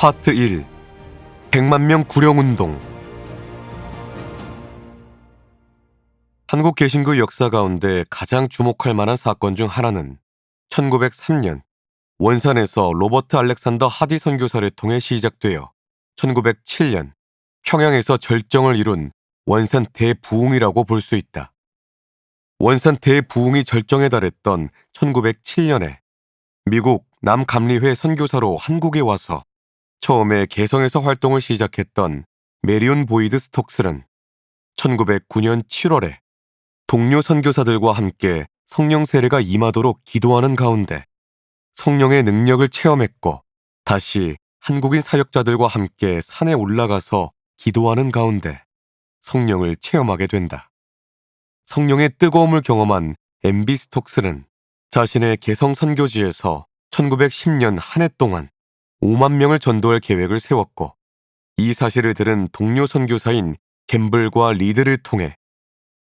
파트 1 100만 명 구령운동 한국 개신교 역사 가운데 가장 주목할 만한 사건 중 하나는 1903년 원산에서 로버트 알렉산더 하디 선교사를 통해 시작되어 1907년 평양에서 절정을 이룬 원산 대부흥이라고 볼 수 있다. 원산 대부흥이 절정에 달했던 1907년에 미국 남감리회 선교사로 한국에 와서 처음에 개성에서 활동을 시작했던 메리온 보이드 스톡스는 1909년 7월에 동료 선교사들과 함께 성령 세례가 임하도록 기도하는 가운데 성령의 능력을 체험했고 다시 한국인 사역자들과 함께 산에 올라가서 기도하는 가운데 성령을 체험하게 된다. 성령의 뜨거움을 경험한 엠비 스톡스는 자신의 개성 선교지에서 1910년 한 해 동안 5만 명을 전도할 계획을 세웠고 이 사실을 들은 동료 선교사인 갬블과 리드를 통해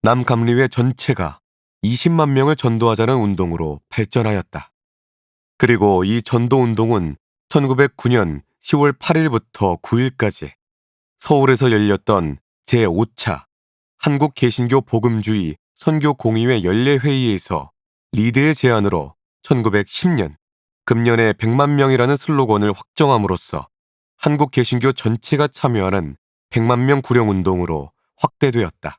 남감리회 전체가 20만 명을 전도하자는 운동으로 발전하였다. 그리고 이 전도 운동은 1909년 10월 8일부터 9일까지 서울에서 열렸던 제5차 한국 개신교 복음주의 선교 공의회 연례 회의에서 리드의 제안으로 1910년 금년에 100만 명이라는 슬로건을 확정함으로써 한국 개신교 전체가 참여하는 100만 명 구령 운동으로 확대되었다.